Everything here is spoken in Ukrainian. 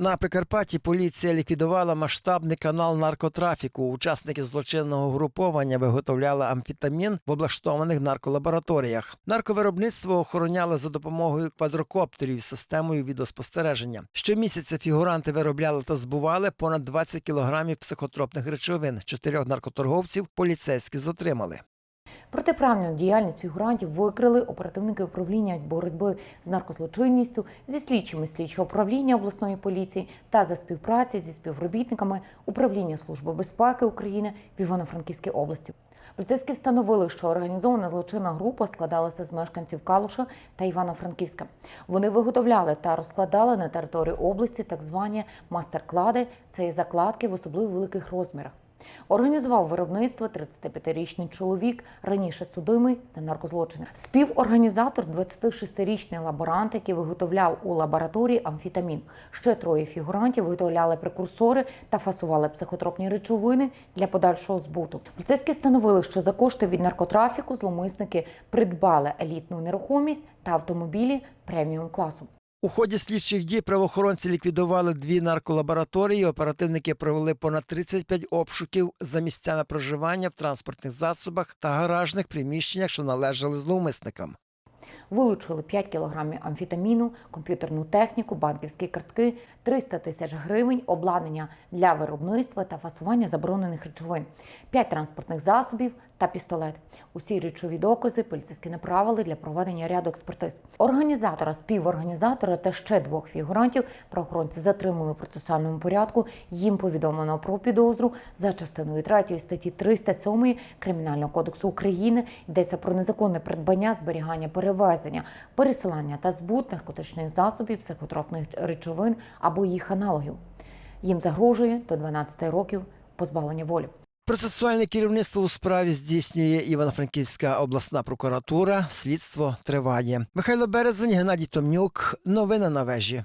На Прикарпатті поліція ліквідувала масштабний канал наркотрафіку. Учасники злочинного груповання виготовляли амфетамін в облаштованих нарколабораторіях. Нарковиробництво охороняли за допомогою квадрокоптерів з системою відеоспостереження. Щомісяця фігуранти виробляли та збували понад 20 кілограмів психотропних речовин. Чотирьох наркоторговців поліцейські затримали. Протиправну діяльність фігурантів викрили оперативники управління боротьби з наркозлочинністю зі слідчими слідчого управління обласної поліції та за співпраці зі співробітниками управління Служби безпеки України в Івано-Франківській області. Поліцейські встановили, що організована злочинна група складалася з мешканців Калуша та Івано-Франківська. Вони виготовляли та розкладали на території області так звані мастер-клади. Це є закладки в особливо великих розмірах. Організував виробництво 35-річний чоловік, раніше судимий за наркозлочини. Співорганізатор 26-річний лаборант, який виготовляв у лабораторії амфетамін. Ще троє фігурантів виготовляли прекурсори та фасували психотропні речовини для подальшого збуту. Поліцейські встановили, що за кошти від наркотрафіку зловмисники придбали елітну нерухомість та автомобілі преміум класу. У ході слідчих дій правоохоронці ліквідували дві нарколабораторії. Оперативники провели понад 35 обшуків за місцями проживання в транспортних засобах та гаражних приміщеннях, що належали зловмисникам. Вилучили 5 кілограмів амфетаміну, комп'ютерну техніку, банківські картки, 300 тисяч гривень, обладнання для виробництва та фасування заборонених речовин, 5 транспортних засобів та пістолет. Усі речові докази поліцейські направили для проведення ряду експертиз. Організатора, співорганізатора та ще двох фігурантів правоохоронці затримали в процесуальному порядку. Їм повідомлено про підозру за частиною 3 статті 307 Кримінального кодексу України. Йдеться про незаконне придбання, зберігання, перевезення, пересилання та збут наркотичних засобів, психотропних речовин або їх аналогів. Їм загрожує до 12 років позбавлення волі. Процесуальне керівництво у справі здійснює Івано-Франківська обласна прокуратура. Слідство триває. Михайло Березень, Геннадій Томнюк. Новини на вежі.